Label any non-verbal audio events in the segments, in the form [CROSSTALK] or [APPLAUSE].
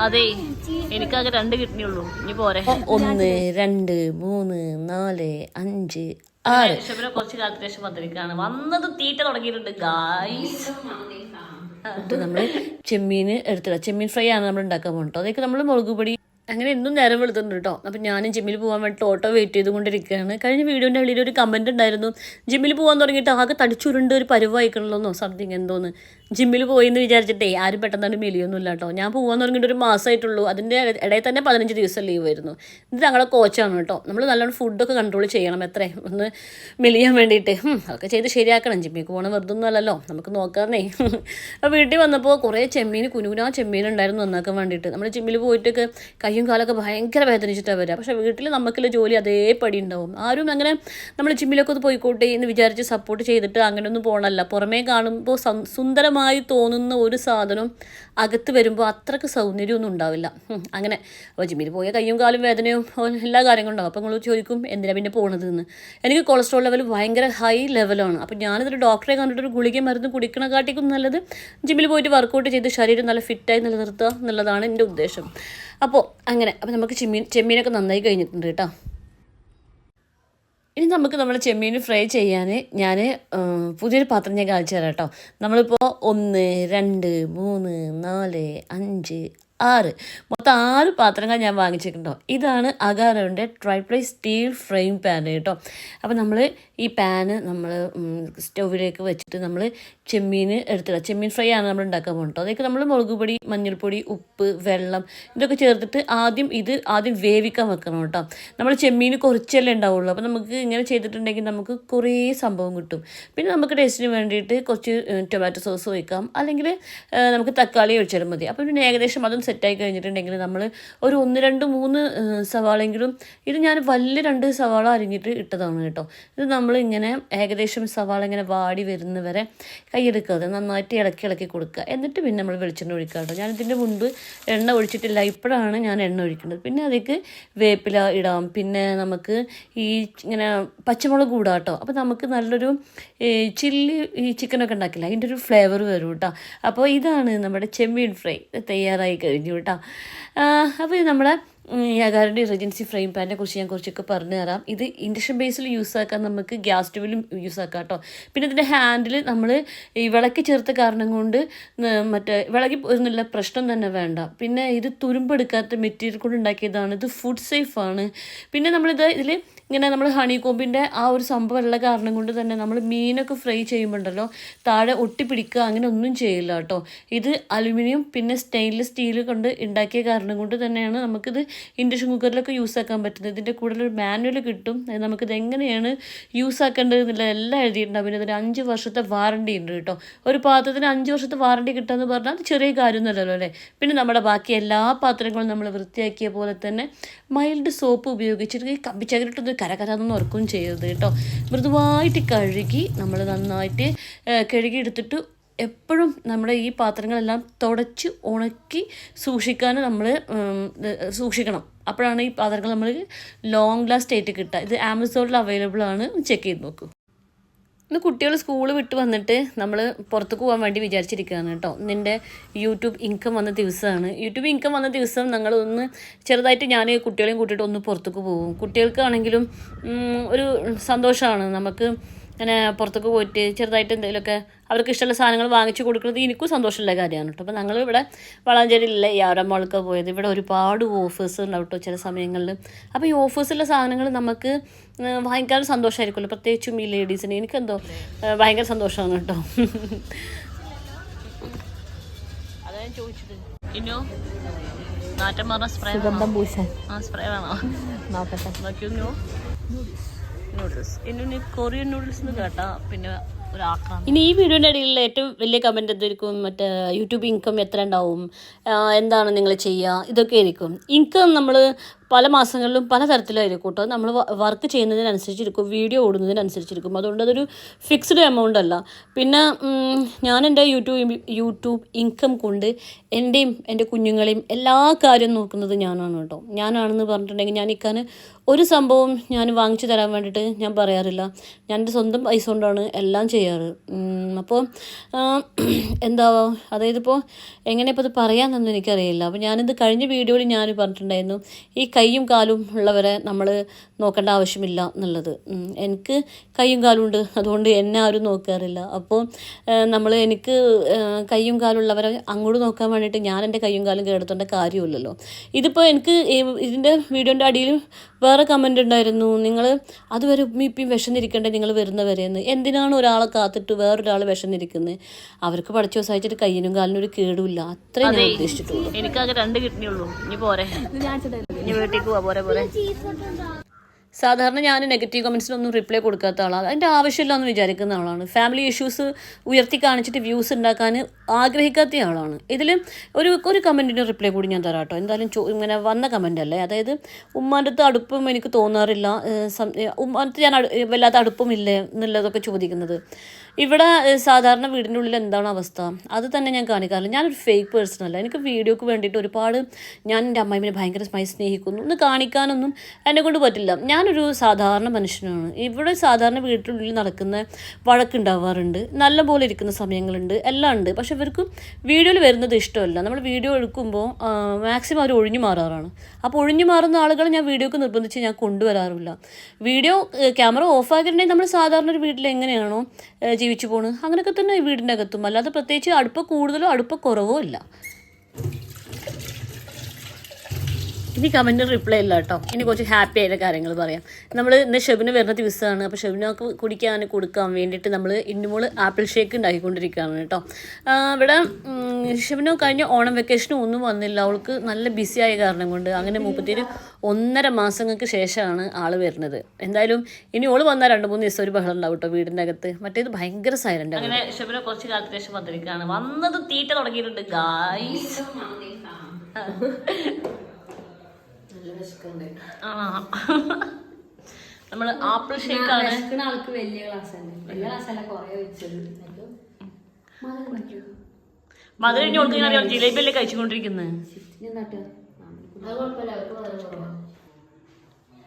അതെ എനിക്കാകെ രണ്ട് കിഡ്നി ഉള്ളൂ. ഇനി പോരെ. ഒന്ന് രണ്ട് മൂന്ന് നാല് അഞ്ച് ആറ്. കുറച്ച് കാലത്തിന് ശേഷം വന്നിരിക്കുകയാണ് വന്നത് തീറ്റ തുടങ്ങിയിട്ടുണ്ട് ഗായ്സ് നമ്മൾ ചെമ്മീൻ എടുത്തില്ല ചെമ്മീൻ ഫ്രൈ ആണ് നമ്മൾ ഉണ്ടാക്കാൻ പോകുന്നത് അതൊക്കെ നമ്മൾ മുളക് പൊടി അങ്ങനെ എന്നും നേരം വെളുത്തുണ്ട് കേട്ടോ അപ്പം ഞാനും ജിമ്മിൽ പോകാൻ വേണ്ടിയിട്ട് ഓട്ടോ വെയിറ്റ് ചെയ്തുകൊണ്ടിരിക്കുകയാണ് കഴിഞ്ഞ വീഡിയോന്റെ ഉള്ളിൽ ഒരു കമന്റ് ഉണ്ടായിരുന്നു. ജിമ്മിൽ പോകാൻ തുടങ്ങിയിട്ട് ആകെ തടിച്ചുരുണ്ട് ഒരു പരുവായിക്കണല്ലോന്നോ സംതിങ് എന്തോന്ന്. ജിമ്മിൽ പോയി എന്ന് വിചാരിച്ചിട്ടേ ആരും പെട്ടെന്ന് മെലിയൊന്നുമില്ല കേട്ടോ ഞാൻ പോകാൻ തുടങ്ങിയിട്ട് ഒരു മാസമായിട്ടുള്ളൂ. അതിന്റെ ഇടയിൽ തന്നെ പതിനഞ്ച് ദിവസം ലീവ് ആയിരുന്നു. ഇത് ഞങ്ങളെ കോച്ചാണ് കേട്ടോ നമ്മൾ നല്ലോണം ഫുഡൊക്കെ കൺട്രോൾ ചെയ്യണം എത്രേ. ഒന്ന് മെലിയാൻ വേണ്ടിയിട്ട്. അതൊക്കെ ചെയ്ത് ശരിയാക്കണം. ജിമ്മിക്ക് പോകണം വെറുതെ ഒന്നും അല്ലല്ലോ നമുക്ക് നോക്കാമെന്നേ അപ്പോൾ വീട്ടിൽ വന്നപ്പോൾ കുറേ ചെമ്മീൻ കുനുകുനാ ചെമ്മീൻ ഉണ്ടായിരുന്നു നന്നാക്കാൻ വേണ്ടിയിട്ട്. നമ്മൾ ജിമ്മിൽ പോയിട്ടൊക്കെ കയ്യും കാലൊക്കെ ഭയങ്കര വേദനിച്ചിട്ടാണ് വരിക. പക്ഷേ വീട്ടിൽ നമുക്കുള്ള ജോലി അതേപടി ഉണ്ടാവും. ആരും അങ്ങനെ നമ്മൾ ജിമ്മിലൊക്കെ ഒന്ന് പോയിക്കോട്ടെ എന്ന് വിചാരിച്ച് സപ്പോർട്ട് ചെയ്തിട്ട് അങ്ങനെയൊന്നും പോകണമല്ല പുറമേ കാണുമ്പോൾ സുന്ദരമായി തോന്നുന്ന ഒരു സാധനം അകത്ത് വരുമ്പോൾ അത്രയ്ക്ക് സൗന്ദര്യമൊന്നും ഉണ്ടാവില്ല. അങ്ങനെ. അപ്പോൾ ജിമ്മിൽ പോയ കയ്യും കാലും വേദനയും എല്ലാ കാര്യങ്ങളും ഉണ്ടാവും. അപ്പോൾ നിങ്ങൾ ചോദിക്കും എന്തിനാണ് പിന്നെ പോണത് എന്ന്. എനിക്ക് കൊളസ്ട്രോൾ ലെവൽ ഭയങ്കര ഹൈ ലെവലാണ് അപ്പോൾ ഞാനിതൊരു ഡോക്ടറെ കണ്ടിട്ട് ഒരു ഗുളിക മരുന്ന് കുടിക്കണ കാട്ടിക്കും നല്ലത്. ജിമ്മിൽ പോയിട്ട് വർക്കൗട്ട് ചെയ്ത് ശരീരം നല്ല ഫിറ്റായി നിലനിർത്തുക എന്നുള്ളതാണ് എന്റെ ഉദ്ദേശം. അപ്പോൾ അങ്ങനെ അപ്പോൾ നമുക്ക് ചെമ്മീൻ ചെമ്മീനൊക്കെ നന്നായി കഴിഞ്ഞിട്ടുണ്ട് കേട്ടോ. ഇനി നമുക്ക് നമ്മൾ ചെമ്മീൻ ഫ്രൈ ചെയ്യാൻ ഞാൻ പുതിയൊരു പാത്രം ഞാൻ കാണിച്ചു തരാം കേട്ടോ. നമ്മളിപ്പോൾ ഒന്ന് രണ്ട് മൂന്ന് നാല് അഞ്ച് ആറ്. മൊത്തം ആറ് പാത്രങ്ങൾ ഞാൻ വാങ്ങിച്ചിട്ടുണ്ടോ? ഇതാണ് അഗാരോന്റെ ട്രൈപ്ലൈ സ്റ്റീൽ ഫ്രെയിം പാൻ കേട്ടോ. അപ്പോൾ നമ്മൾ ഈ പാന് നമ്മൾ സ്റ്റൗവിലേക്ക് വെച്ചിട്ട് നമ്മൾ ചെമ്മീൻ എടുത്തിടാം. ചെമ്മീൻ ഫ്രൈ ആണ് നമ്മൾ ഉണ്ടാക്കാൻ പോകുന്നത് അതൊക്കെ നമ്മൾ മുളക് പൊടി മഞ്ഞൾപ്പൊടി ഉപ്പ് വെള്ളം ഇതൊക്കെ ചേർത്തിട്ട് ആദ്യം ഇത് ആദ്യം വേവിക്കാൻ വെക്കണം കേട്ടോ. നമ്മൾ ചെമ്മീൻ കുറച്ചല്ലേ ഉണ്ടാവുള്ളൂ. അപ്പോൾ നമുക്ക് ഇങ്ങനെ ചെയ്തിട്ടുണ്ടെങ്കിൽ നമുക്ക് കുറേ സംഭവം കിട്ടും. പിന്നെ നമുക്ക് ടേസ്റ്റിന് വേണ്ടിയിട്ട് കുറച്ച് ടൊമാറ്റോ സോസ് ഒഴിക്കാം. അല്ലെങ്കിൽ നമുക്ക് തക്കാളി ഒഴിച്ചാലും മതി. അപ്പോൾ പിന്നെ ഏകദേശം അതും സെറ്റായി കഴിഞ്ഞിട്ടുണ്ടെങ്കിൽ നമ്മൾ ഒരു ഒന്ന് രണ്ട് മൂന്ന് സവാളെങ്കിലും ഇത് ഞാൻ വലിയ രണ്ട് സവാള അരിഞ്ഞിട്ട് ഇട്ടതാണ് കേട്ടോ. ഇത് നമ്മൾ ഇങ്ങനെ ഏകദേശം സവാള ഇങ്ങനെ വാടി വരുന്നവരെ കൈയെടുക്കാതെ നന്നായിട്ട് ഇളക്കി ഇളക്കി കൊടുക്കുക. എന്നിട്ട് പിന്നെ നമ്മൾ വെളിച്ചെണ്ണ ഒഴിക്കുക കേട്ടോ. ഞാൻ ഇതിന്റെ മുൻപ് എണ്ണ ഒഴിച്ചിട്ടില്ല. ഇപ്പോഴാണ് ഞാൻ എണ്ണ ഒഴിക്കുന്നത്. പിന്നെ അതിലേക്ക് വേപ്പില ഇടാം. പിന്നെ നമുക്ക് ഈ ഇങ്ങനെ പച്ചമുളക് കൂടാം കേട്ടോ. അപ്പോൾ നമുക്ക് നല്ലൊരു ചില്ലി ഈ ചിക്കനൊക്കെ ഉണ്ടാക്കില്ല? അതിന്റെ ഒരു ഫ്ലേവർ വരും കേട്ടോ. അപ്പോൾ ഇതാണ് നമ്മുടെ ചെമ്മീൻ ഫ്രൈ. തയ്യാറായി കഴിഞ്ഞു. കേട്ടോ. അപ്പോൾ ഇത് നമ്മുടെ ഇറജൻസി ഫ്രെയിം പാനിനെ കുറിച്ച് ഞാൻ കുറച്ചൊക്കെ പറഞ്ഞു തരാം. ഇത് ഇൻഡക്ഷൻ ബേസിൽ യൂസ് ആക്കാൻ നമുക്ക് ഗ്യാസ് സ്റ്റവിലും യൂസ് ആക്കാം കേട്ടോ പിന്നെ ഇതിന്റെ ഹാൻഡിൽ നമ്മൾ ഈ വിളക്ക് ചേർത്ത കാരണം കൊണ്ട് മറ്റേ വിളക്കി പോയിരുന്നില്ല പ്രശ്നം തന്നെ വേണ്ട. പിന്നെ ഇത് തുരുമ്പെടുക്കാത്ത മെറ്റീരിയൽ കൊണ്ട് ഉണ്ടാക്കിയതാണ്. ഇത് ഫുഡ് സേഫ് ആണ്. പിന്നെ നമ്മളിത് ഇതിൽ ഇങ്ങനെ നമ്മൾ ഹണി കോമ്പിന്റെ ആ ഒരു സംഭവമുള്ള കാരണം കൊണ്ട് തന്നെ നമ്മൾ മീനൊക്കെ ഫ്രൈ ചെയ്യുമ്പോണ്ടല്ലോ താഴെ ഒട്ടിപ്പിടിക്കുക അങ്ങനെ ഒന്നും ചെയ്യില്ല കേട്ടോ. ഇത് അലുമിനിയം പിന്നെ സ്റ്റെയിൻലെസ് സ്റ്റീൽ കൊണ്ട് ഉണ്ടാക്കിയ കാരണം കൊണ്ട് തന്നെയാണ് നമുക്കിത് ഇൻഡക്ഷൻ കുക്കറിലൊക്കെ യൂസ് ആക്കാൻ പറ്റുന്നത്. ഇതിന്റെ കൂടെ ഒരു മാനുവൽ കിട്ടും. നമുക്കിത് എങ്ങനെയാണ് യൂസ് ആക്കേണ്ടത് എന്നുള്ള എല്ലാം എഴുതിയിട്ടുണ്ട്. പിന്നെ ഇതിന് അഞ്ച് വർഷത്തെ വാറണ്ടി ഉണ്ട് കേട്ടോ. ഒരു പാത്രത്തിന് അഞ്ച് വർഷത്തെ വാറണ്ടി കിട്ടുമെന്ന് പറഞ്ഞാൽ അത് ചെറിയ കാര്യമൊന്നുമല്ലല്ലോ അല്ലേ? പിന്നെ നമ്മുടെ ബാക്കി എല്ലാ പാത്രങ്ങളും നമ്മൾ വൃത്തിയാക്കിയ പോലെ തന്നെ മൈൽഡ് സോപ്പ് ഉപയോഗിച്ചിട്ട് ഈ കമ്പിച്ചകരിട്ടൊന്ന് ഉറക്കും ചെയ്യരുത് കേട്ടോ. മൃദുവായിട്ട് കഴുകി നമ്മൾ നന്നായിട്ട് കഴുകിയെടുത്തിട്ട് എപ്പോഴും നമ്മുടെ ഈ പാത്രങ്ങളെല്ലാം തുടച്ച് ഉണക്കി സൂക്ഷിക്കാൻ നമ്മൾ സൂക്ഷിക്കണം. അപ്പോഴാണ് ഈ പാത്രങ്ങൾ നമ്മൾ ലോങ് ലാസ്റ്റ് ആയിട്ട് കിട്ടുക. ഇത് ആമസോണിൽ അവൈലബിൾ ആണ്. ചെക്ക് ചെയ്ത് നോക്കൂ. ഇന്ന് കുട്ടികൾ സ്കൂൾ വിട്ട് വന്നിട്ട് നമ്മൾ പുറത്തേക്ക് പോകാൻ വേണ്ടി വിചാരിച്ചിരിക്കുകയാണ് കേട്ടോ. നിന്റെ യൂട്യൂബ് ഇൻകം വന്ന ദിവസമാണ്. യൂട്യൂബ് ഇൻകം വന്ന ദിവസം ഞങ്ങൾ ഒന്ന് ചെറുതായിട്ട് ഞാൻ കുട്ടികളെയും കൂട്ടിയിട്ട് ഒന്ന് പുറത്തേക്ക് പോകും. കുട്ടികൾക്കാണെങ്കിലും ഒരു സന്തോഷമാണ്. നമുക്ക് ഇങ്ങനെ പുറത്തേക്ക് പോയിട്ട് ചെറുതായിട്ട് എന്തെങ്കിലുമൊക്കെ അവർക്ക് ഇഷ്ടമുള്ള സാധനങ്ങൾ വാങ്ങിച്ചു കൊടുക്കുന്നത് എനിക്കും സന്തോഷമുള്ള കാര്യമാണ് കേട്ടോ. അപ്പോൾ ഞങ്ങൾ ഇവിടെ വളാഞ്ചേരിയിലെ യാവരമ്മൾക്ക് പോയത്. ഇവിടെ ഒരുപാട് ഓഫേഴ്സ് ഉണ്ടാവും കേട്ടോ ചില സമയങ്ങളിൽ. അപ്പോൾ ഈ ഓഫേഴ്സിലെ സാധനങ്ങൾ നമുക്ക് ഭയങ്കര സന്തോഷമായിരിക്കുമല്ലോ. പ്രത്യേകിച്ചും ഈ ലേഡീസിന് എനിക്കെന്തോ ഭയങ്കര സന്തോഷമാണ് കേട്ടോ. ചോദിച്ചത്. ഇന്നോ? നാറ്റം പറഞ്ഞ സ്പ്രേ പൂശാൻ. ആ സ്പ്രേ വേണോ? നോക്കട്ടെ. നോക്കിയോ നൂഡിൽസ് ഇന്നു നീ കൊറിയൻ നൂഡിൽസ് കേട്ടാ പിന്നെ ഇനി ഈ വീഡിയോന്റെ ഇടയിൽ ഏറ്റവും വലിയ കമന്റ് എന്തായിരിക്കും? മറ്റേ യൂട്യൂബ് ഇൻകം എത്ര ഉണ്ടാവും? എന്താണ് നിങ്ങൾ ചെയ്യുക? ഇതൊക്കെ ആയിരിക്കും. ഇൻകം നമ്മൾ പല മാസങ്ങളിലും പല തരത്തിലായിരിക്കും കേട്ടോ. നമ്മൾ വർക്ക് ചെയ്യുന്നതിനനുസരിച്ചിരിക്കും വീഡിയോ ഓടുന്നതിനനുസരിച്ചിരിക്കും. അതുകൊണ്ട് അതൊരു ഫിക്സ്ഡ് എമൗണ്ട് അല്ല. പിന്നെ ഞാൻ എന്റെ യൂട്യൂബ് യൂട്യൂബ് ഇൻകം കൊണ്ട് എന്റെയും എന്റെ കുഞ്ഞുങ്ങളെയും എല്ലാ കാര്യവും നോക്കുന്നത് ഞാനാണ് കേട്ടോ. ഞാനാണെന്ന് പറഞ്ഞിട്ടുണ്ടെങ്കിൽ ഞാൻ ഇക്കാൻ ഒരു സംഭവം ഞാൻ വാങ്ങിച്ചു തരാൻ വേണ്ടിയിട്ട് ഞാൻ പറയാറില്ല. ഞാൻ എന്റെ സ്വന്തം പൈസ കൊണ്ടാണ് എല്ലാം ചെയ്യാറ്. അപ്പോൾ എന്താ അതായത് ഇപ്പോൾ എങ്ങനെ ഇപ്പോൾ ഇത് പറയാമെന്നൊന്നും എനിക്കറിയില്ല. അപ്പോൾ ഞാനിത് കഴിഞ്ഞ വീഡിയോയിൽ ഞാൻ പറഞ്ഞിട്ടുണ്ടായിരുന്നു ഈ കൈയും കാലും ഉള്ളവരെ നമ്മൾ നോക്കേണ്ട ആവശ്യമില്ല എന്നുള്ളത്. എനിക്ക് കൈയും കാലും ഉണ്ട്. അതുകൊണ്ട് എന്നെ ആരും നോക്കാറില്ല. അപ്പോൾ നമ്മൾ എനിക്ക് കയ്യും കൈയും കാലും ഉള്ളവരെ അങ്ങോട്ട് നോക്കാൻ വേണ്ടിയിട്ട് ഞാൻ എന്റെ കൈയും കാലും കേടത്തേണ്ട കാര്യമില്ലല്ലോ. ഇതിപ്പോൾ എനിക്ക് ഇതിന്റെ വീഡിയോന്റെ അടിയിൽ വേറെ കമന്റ് ഉണ്ടായിരുന്നു. നിങ്ങൾ അതുവരെ ഉമ്മിപ്പിയും വിഷന്നിരിക്കേണ്ടത് നിങ്ങൾ വരുന്നവരെയെന്ന് എന്തിനാണ് ഒരാളെ കാത്തിട്ട് വേറൊരാൾ വിഷന്നിരിക്കുന്നത് അവർക്ക് പഠിച്ചു സഹിച്ചിട്ട് കയ്യിനും കാലിനും ഒരു കേടുമില്ല. അത്രയും ഞാൻ ഉദ്ദേശിച്ചിട്ടുള്ളൂ. എനിക്കാകെ രണ്ട് കിഡ്നി ഉള്ളൂ ഇനി പോരെ. ഇനി വീട്ടിലേക്ക് പോവാ പോരെ പോരെ. സാധാരണ ഞാൻ നെഗറ്റീവ് കമൻസിനൊന്നും റിപ്ലൈ കൊടുക്കാത്ത ആളാണ് അതിന്റെ ആവശ്യമില്ല എന്ന് വിചാരിക്കുന്ന ആളാണ്. ഫാമിലി ഇഷ്യൂസ് ഉയർത്തി കാണിച്ചിട്ട് വ്യൂസ് ഉണ്ടാക്കാൻ ആഗ്രഹിക്കാത്ത ആളാണ്. ഇതിൽ ഒരു ഒരു കമന്റിന് റിപ്ലൈ കൂടി ഞാൻ തരാം കേട്ടോ എന്തായാലും ഇങ്ങനെ വന്ന കമന്റ് അല്ലേ? അതായത് ഉമ്മാന്റെ അടുത്ത് അടുപ്പം എനിക്ക് തോന്നാറില്ല. ഉമ്മാന്റെ ഞാൻ വല്ലാത്ത അടുപ്പമില്ലേ എന്നുള്ളതൊക്കെ ചോദിക്കുന്നത്. ഇവിടെ സാധാരണ വീടിന്റെ ഉള്ളിൽ എന്താണ് അവസ്ഥ? അത് തന്നെ ഞാൻ കാണിക്കാറില്ല. ഞാനൊരു ഫേക്ക് പേഴ്സൺ അല്ല. എനിക്ക് വീഡിയോക്ക് വേണ്ടിയിട്ട് ഒരുപാട് ഞാൻ എന്റെ അമ്മായിനെ ഭയങ്കരമായി സ്നേഹിക്കുന്നു. ഒന്ന് കാണിക്കാനൊന്നും എന്നെ കൊണ്ട് പറ്റില്ല. ഞാനൊരു സാധാരണ മനുഷ്യനാണ്. ഇവിടെ സാധാരണ വീട്ടിനുള്ളിൽ നടക്കുന്ന വഴക്കുണ്ടാവാറുണ്ട്. നല്ല പോലെ ഇരിക്കുന്ന സമയങ്ങളുണ്ട്. എല്ലാം ഉണ്ട്. പക്ഷെ ഇവർക്ക് വീഡിയോയിൽ വരുന്നത് ഇഷ്ടമല്ല. നമ്മൾ വീഡിയോ എടുക്കുമ്പോൾ മാക്സിമം അവർ ഒഴിഞ്ഞു മാറാറാണ്. അപ്പോൾ ഒഴിഞ്ഞു മാറുന്ന ആളുകൾ ഞാൻ വീഡിയോക്ക് നിർബന്ധിച്ച് ഞാൻ കൊണ്ടുവരാറില്ല. വീഡിയോ ക്യാമറ ഓഫ് ആക്കിയിട്ടുണ്ടെങ്കിൽ നമ്മൾ സാധാരണ ഒരു വീട്ടിൽ എങ്ങനെയാണോ ജീവിച്ചു പോകുന്നത് അങ്ങനെയൊക്കെ തന്നെ വീടിന്റെ അകത്തും. അല്ലാതെ പ്രത്യേകിച്ച് അടുപ്പം കൂടുതലോ അടുപ്പം കുറവോ ഇല്ല. ഇനി കമന്റ് റിപ്ലൈ ഇല്ല കേട്ടോ ഇനി കുറച്ച് ഹാപ്പി ആയ കാര്യങ്ങൾ പറയാം. നമ്മൾ ഇന്ന് ഷെബിന് വരുന്ന ദിവസമാണ് അപ്പോൾ ഷെബിനൊക്കെ കുടിക്കാൻ കൊടുക്കാൻ വേണ്ടിയിട്ട് നമ്മൾ ഇന്നുമോൾ ആപ്പിൾ ഷേക്ക് ഉണ്ടാക്കിക്കൊണ്ടിരിക്കുകയാണ് കേട്ടോ ഇവിടെ ഷെബിനോ കഴിഞ്ഞ ഓണം വെക്കേഷനും ഒന്നും വന്നില്ല. അവൾക്ക് നല്ല ബിസി ആയ കാരണം കൊണ്ട് അങ്ങനെ മുപ്പത്തിയൊരു ഒന്നര മാസങ്ങൾക്ക് ശേഷമാണ് ആൾ വരുന്നത്. എന്തായാലും ഇനി ഓൾ വന്നാൽ രണ്ട് മൂന്ന് ദിവസം ഒരു ബഹളം ഉണ്ടാവും കേട്ടോ വീടിന്റെ അകത്ത്. മറ്റേത് ഭയങ്കര സൈലന്റ് ആണ് അങ്ങനെ ഷെബിന് കുറച്ച് കാലത്തിന് ശേഷം വന്നിരിക്കുകയാണ്. വന്നത് തീറ്റ തുടങ്ങിയിട്ടുണ്ട് ഗായ്സ് [LAUGHS] ആ. നമ്മൾ ആപ്പിൾ ഷേക്ക് ആണ് ആൾക്ക് വലിയ ഗ്ലാസ് വലിയ ഗ്ലാസ് കൊറേ വെച്ചത്. മധുരം ഇനി ജിലേബി അല്ലേ കഴിച്ചുകൊണ്ടിരിക്കുന്നത്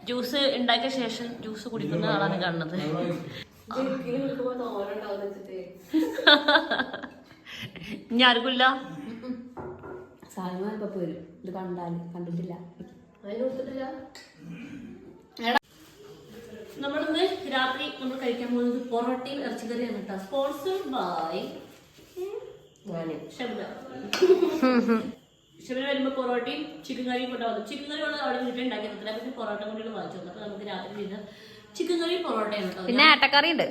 ജ്യൂസ് ഉണ്ടാക്കിയ ശേഷം ജ്യൂസ് കുടിക്കുന്ന ആളാണ് കാണുന്നത്. ഇനി ആർക്കില്ല സാൽമാൻ ഇപ്പൊ വരും ഇത് കണ്ടാൽ കണ്ടിട്ടില്ല. നമ്മളിന്ന് രാത്രി നമ്മൾ കഴിക്കാൻ പോകുന്നത് പൊറോട്ടയും ഇറച്ചിക്കറിയാണ് കേട്ടോ. സ്പോൺസർഡ് ബൈ ശബ്ദ ശബരി വരുമ്പോ പൊറോട്ടയും ചിക്കൻ കറിയും കൊണ്ടുവന്നു ചിക്കൻ കറി അവിടെ വീട്ടിൽ ഉണ്ടാക്കി തന്നില്ല പിന്നെ പൊറോട്ട കൊണ്ടുള്ള വാങ്ങിച്ചു അപ്പൊ നമുക്ക് രാത്രി ഡിന്നർ ചിക്കൻ കറിയും പൊറോട്ടയാണ് കേട്ടോ. പിന്നെ ആട്ടക്കറി ഉണ്ട്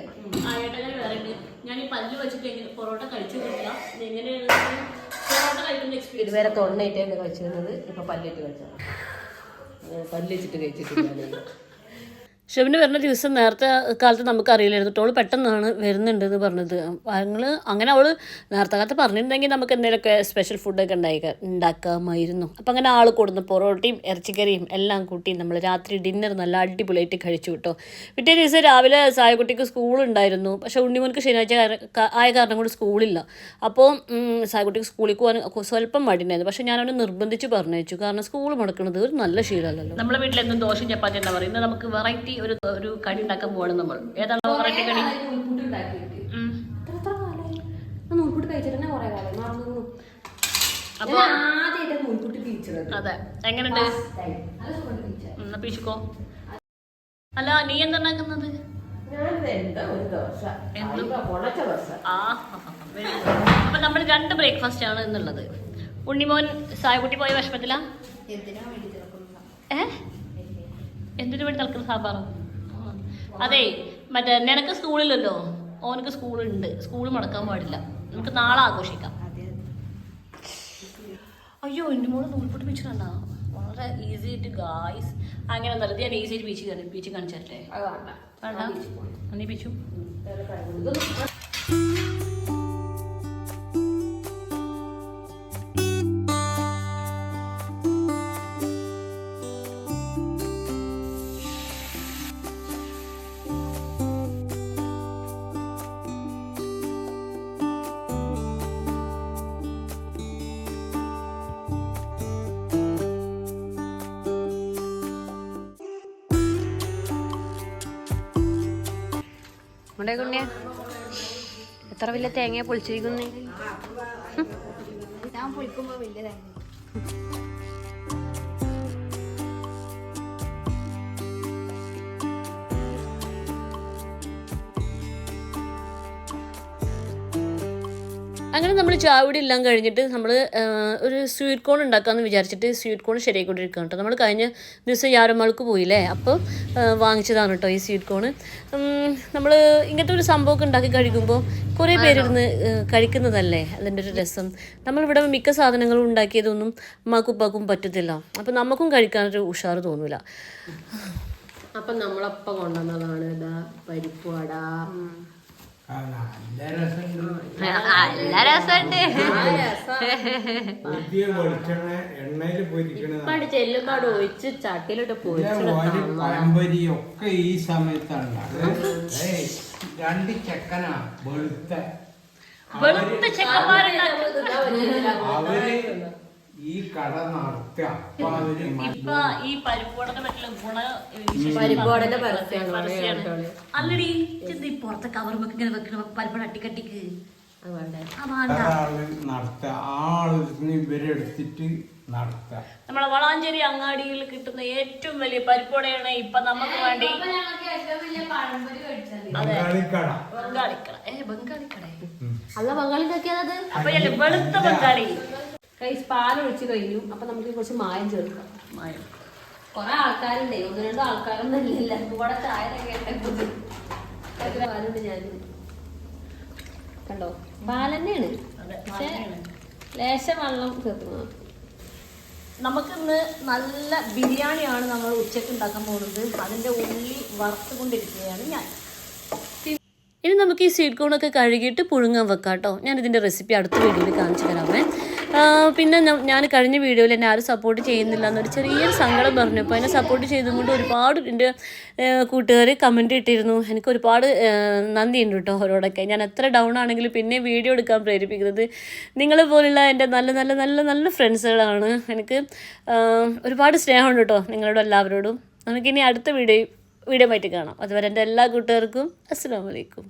ആട്ടക്കറി വേറെ ഉണ്ട്. ഞാൻ ഈ പല്ല് വെച്ചിട്ട് എങ്ങനെ പൊറോട്ട കഴിച്ചു ഇത് എങ്ങനെയാണ്? പൊറോട്ട കഴിക്കുന്ന എക്സ്പീരിയൻസ് ഇതുവരെ തൊണ്ണയിട്ടാണ് കഴിച്ചിരുന്നത്. ഇപ്പൊ പല്ലിട്ട് കഴിച്ചത് പല്ലിച്ചിട്ട് കഴിച്ചിട്ടില്ല ഷെബിന് വരുന്ന ദിവസം നേരത്തെ കാലത്ത് നമുക്ക് അറിയില്ലായിരുന്നു ടോൾ പെട്ടെന്നാണ് വരുന്നുണ്ട് എന്ന് പറഞ്ഞത്. ഞങ്ങൾ അങ്ങനെ അവൾ നേരത്തെ കാലത്ത് പറഞ്ഞിട്ടുണ്ടെങ്കിൽ നമുക്ക് എന്തെങ്കിലുമൊക്കെ സ്പെഷ്യൽ ഫുഡൊക്കെ ഉണ്ടായിക്ക ഉണ്ടാക്കാമായിരുന്നു. അപ്പം അങ്ങനെ ആൾ കൊടുന്നു പൊറോട്ടയും ഇറച്ചിക്കറിയും എല്ലാം കൂട്ടി നമ്മൾ രാത്രി ഡിന്നർ നല്ല അടിപൊളിയായിട്ട് കഴിച്ചു കിട്ടോ പിറ്റേ ദിവസം രാവിലെ സായക്കുട്ടിക്ക് സ്കൂളുണ്ടായിരുന്നു പക്ഷെ ഉണ്ണിമോനിക്ക് ശനിയാഴ്ച ആയ കാരണം കൊണ്ട് സ്കൂളില്ല അപ്പോൾ സായക്കുട്ടിക്ക് സ്കൂളിൽ പോകാൻ സ്വല്പം മടിയുണ്ടായിരുന്നു. പക്ഷെ ഞാൻ അവനെ നിർബന്ധിച്ച് പറഞ്ഞു കാരണം സ്കൂൾ മുടക്കുന്നത് ഒരു നല്ല ശീലമല്ലല്ലോ. നമ്മുടെ വീട്ടിലെന്നും ദോശയും ചപ്പാത്തി എന്താ പറയുന്നത്? നമുക്ക് വെറൈറ്റി ഒരു ഒരു കടി ഉണ്ടാക്കാൻ പോവാണ് നമ്മൾ. ഏതാണ് വെറൈറ്റി കടി? അപ്പൊ അതെ. എങ്ങനെയുണ്ട്? അല്ല നീ എന്താ ഉണ്ടാക്കുന്നത്? അപ്പൊ നമ്മൾ രണ്ട് ബ്രേക്ക്ഫാസ്റ്റ് ആണ് എന്നുള്ളത്. ഉണ്ണിമോൻ സായകുട്ടി പോയ വിഷമത്തിലാ? എന്തിനാ വേണ്ടി ചേർക്കുന്ന ഏ? എന്തിനു വേണ്ടി തൽക്കുന്ന സാമ്പാർ അതെ മറ്റേ നിനക്ക് സ്കൂളിലല്ലോ ഓനക്ക് സ്കൂളുണ്ട്. സ്കൂൾ മുടക്കാൻ പാടില്ല. നമുക്ക് നാളെ ആഘോഷിക്കാം. അയ്യോ എന്റെ മോൾ നൂൽപ്പൊട്ട് പീച്ച് കണ്ടാ. വളരെ ഈസി ആയിട്ട് ഗായ്സ് അങ്ങനെ നല്ല ഞാൻ ഈസി ആയിട്ട് പീച്ച് കയറി പീച്ച് കാണിച്ചല്ലേ അത് വേണ്ട. നീ പീച്ചു. കൊണ്ടേ കുണ്ണിയ എത്ര വലിയ തേങ്ങ പൊളിച്ചിരിക്കുന്നേ? ഞാൻ പൊളിക്കുമ്പോ വലിയതായിരുന്നു അങ്ങനെ നമ്മൾ ചാവടി എല്ലാം കഴിഞ്ഞിട്ട് നമ്മൾ ഒരു സ്വീറ്റ് കോൺ ഉണ്ടാക്കാമെന്ന് വിചാരിച്ചിട്ട് സ്വീറ്റ് കോൺ ശരിയായിക്കൊണ്ടിരിക്കുകയാണ് കേട്ടോ നമ്മൾ കഴിഞ്ഞ ദിവസം യാരമ്മൾക്ക് പോയില്ലേ? അപ്പോൾ വാങ്ങിച്ചതാണ് കേട്ടോ ഈ സ്വീറ്റ് കോൺ നമ്മൾ ഇങ്ങനത്തെ ഒരു സംഭവമൊക്കെ ഉണ്ടാക്കി കഴിക്കുമ്പോൾ കുറേ പേരിരുന്ന് കഴിക്കുന്നതല്ലേ? അതിന്റെ ഒരു രസം. നമ്മളിവിടെ മിക്ക സാധനങ്ങളും ഉണ്ടാക്കിയതൊന്നും ഉപ്പാക്കും പറ്റത്തില്ല. അപ്പം നമുക്കും കഴിക്കാനൊരു ഉഷാറ് തോന്നൂല. അപ്പം നമ്മളപ്പം കൊണ്ടുവന്നതാണ് ഇതാ പരിപ്പ് വട. നല്ല രസമുണ്ട്. പുതിയ വെളിച്ചെണ്ണ എണ്ണയിൽ പൊരിക്കണതാണ് ഇപ്പാട് ചെല്ലുമ്പാട് ഒഴിച്ച് ചട്ടിയിലിട്ട് പഴംപൊരി ഒക്കെ ഈ സമയത്താണ്. രണ്ട് ചെക്കനാ വെളുത്ത. വെളുത്ത ചെക്കന്മാരുണ്ടാക്കുന്നത് അവർ ഈ കട ഇപ്പൊ ഈ പരിപ്പോടനെ പറ്റില്ല ഗുണ പരിപ്പോടന്റെ അല്ലടി ഈ പുറത്തെ കവറുമൊക്കെ ഇങ്ങനെ വെക്കണ പരിപ്പോട അട്ടിക്കട്ടിക്ക്? നമ്മളെ വളാഞ്ചേരി അങ്ങാടിയിൽ കിട്ടുന്ന ഏറ്റവും വലിയ പരിപ്പോടയാണ് ഇപ്പൊ നമുക്ക് വേണ്ടി. ബംഗാളിക്കട. ബംഗാളിക്കട. ഏ ബംഗാളിക്കട. അല്ല ബംഗാളി നോക്കിയത് അപ്പൊ വെളുത്ത ബംഗാളി. കൈസ് പാൽ ഒഴിച്ച് കഴിഞ്ഞു. അപ്പൊ നമുക്ക് കുറച്ച് മായം ചേർക്കാം. മായം. കൊറേ ആൾക്കാരുണ്ടേ. ഒന്ന് രണ്ടോ ആൾക്കാരൊന്നും ഇല്ല എല്ലാവർക്കും കൂടെ ചായ പാലുണ്ട് ഞാൻ കണ്ടോ? പക്ഷെ പാലാണ്. ലേശം വെള്ളം ചേർക്കണം നമുക്കിന്ന് നല്ല ബിരിയാണിയാണ് നമ്മൾ ഉച്ചയ്ക്ക് ഉണ്ടാക്കാൻ പോകുന്നത്. അതിന്റെ ഉള്ളി വറുത്തുകൊണ്ടിരിക്കുകയാണ് ഞാൻ. ഇനി നമുക്ക് ഈ സ്വീറ്റ് കോണൊക്കെ കഴുകിയിട്ട് പുഴുങ്ങാൻ വെക്കാം കേട്ടോ. ഞാൻ ഇതിന്റെ റെസിപ്പി അടുത്ത വീഡിയോയിൽ കാണിച്ചു തരാമേ. പിന്നെ ഞാൻ കഴിഞ്ഞ വീഡിയോയിൽ എന്നെ ആരും സപ്പോർട്ട് ചെയ്യുന്നില്ല എന്നൊരു ചെറിയൊരു സങ്കടം പറഞ്ഞു. അപ്പോൾ എന്നെ സപ്പോർട്ട് ചെയ്തുകൊണ്ട് ഒരുപാട് എന്റെ കൂട്ടുകാർ കമന്റ് ഇട്ടിരുന്നു. എനിക്ക് ഒരുപാട് നന്ദിയുണ്ട് കേട്ടോ അവരോടൊക്കെ. ഞാൻ എത്ര ഡൗൺ ആണെങ്കിലും പിന്നെ വീഡിയോ എടുക്കാൻ പ്രേരിപ്പിക്കുന്നത് നിങ്ങളെ പോലുള്ള എന്റെ നല്ല നല്ല നല്ല നല്ല ഫ്രണ്ട്സുകളാണ് എനിക്ക് ഒരുപാട് സ്നേഹമുണ്ട് കേട്ടോ നിങ്ങളോട് എല്ലാവരോടും. നമുക്കിനി അടുത്ത വീഡിയോ വീഡിയോ ആയിട്ട് കാണാം. അതുവരെ എന്റെ എല്ലാ കൂട്ടുകാർക്കും അസ്സാം വലൈക്കും